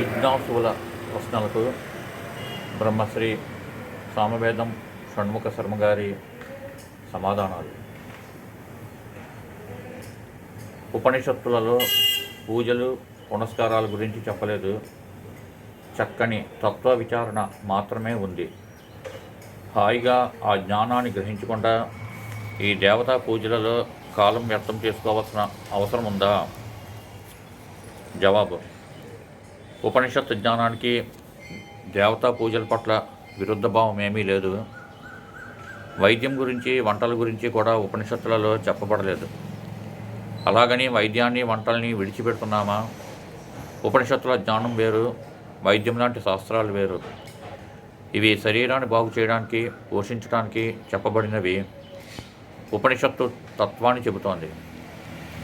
విజ్ఞాసుల ప్రశ్నలకు బ్రహ్మశ్రీ సామవేదం షణ్ముఖ శర్మ గారి సమాధానాలు. ఉపనిషత్తులలో పూజలు పునస్కారాల గురించి చెప్పలేదు. చక్కని తత్వ విచారణ మాత్రమే ఉంది. హాయిగా ఆ జ్ఞానాన్ని గ్రహించకుండా ఈ దేవతా పూజలలో కాలం వ్యర్థం చేసుకోవాల్సిన అవసరం ఉందా? జవాబు ఉపనిషత్తు జ్ఞానానికి దేవతా పూజల పట్ల విరుద్ధ భావం ఏమీ లేదు. వైద్యం గురించి వంటల గురించి కూడా ఉపనిషత్తులలో చెప్పబడలేదు. అలాగని వైద్యాన్ని వంటల్ని విడిచిపెడుతున్నామా? ఉపనిషత్తుల జ్ఞానం వేరు వైద్యం లాంటి శాస్త్రాలు వేరు. ఇవి శరీరాన్ని బాగు చేయడానికి పోషించడానికి చెప్పబడినవి. ఉపనిషత్తు తత్వాన్ని చెబుతోంది.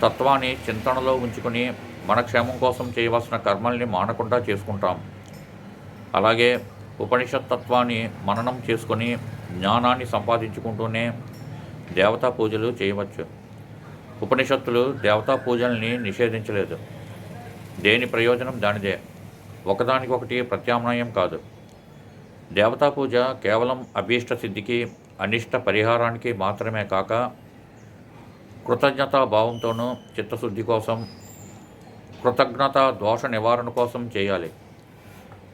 తత్వాన్ని చింతనలో ఉంచుకుని మన క్షేమం కోసం చేయవలసిన కర్మల్ని మానకుండా చేసుకుంటాం. అలాగే ఉపనిషత్ తత్వాన్ని మననం చేసుకొని జ్ఞానాన్ని సంపాదించుకుంటూనే దేవతా పూజలు చేయవచ్చు. ఉపనిషత్తులు దేవతా పూజల్ని నిషేధించలేదు. దేని ప్రయోజనం దానిదే. ఒకదానికొకటి ప్రత్యామ్నాయం కాదు. దేవతా పూజ కేవలం అభీష్ట సిద్ధికి అనిష్ట పరిహారానికి మాత్రమే కాక కృతజ్ఞతాభావంతోనూ చిత్తశుద్ధి కోసం కృతజ్ఞత దోష నివారణ కోసం చేయాలి.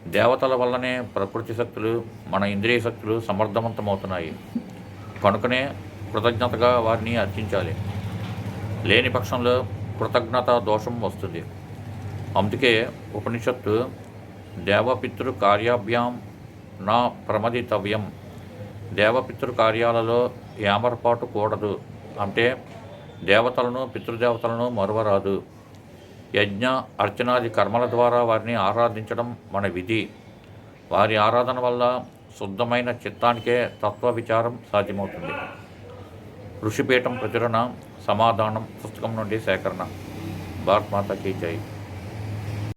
దేవతల వల్లనే ప్రకృతి శక్తులు మన ఇంద్రియ శక్తులు సమర్థవంతమవుతున్నాయి. కనుకనే కృతజ్ఞతగా వారిని అర్చించాలి. లేని పక్షంలో కృతజ్ఞత దోషం వస్తుంది. అందుకే ఉపనిషత్తు దేవపితృ కార్యాభ్యాం నా ప్రమదితవ్యం. దేవపితృ కార్యాలలో ఏమరపాటు కూడదు. అంటే దేవతలను పితృదేవతలను మరువరాదు. యజ్ఞ అర్చనాది కర్మల ద్వారా వారిని ఆరాధించడం మన విధి. వారి ఆరాధన వల్ల శుద్ధమైన చిత్తానికే తత్వ విచారం సాధ్యమవుతుంది. ఋషిపీఠం ప్రచురణ సమాధానం పుస్తకం నుండి సేకరణ. భారత్ మాత కీ జై.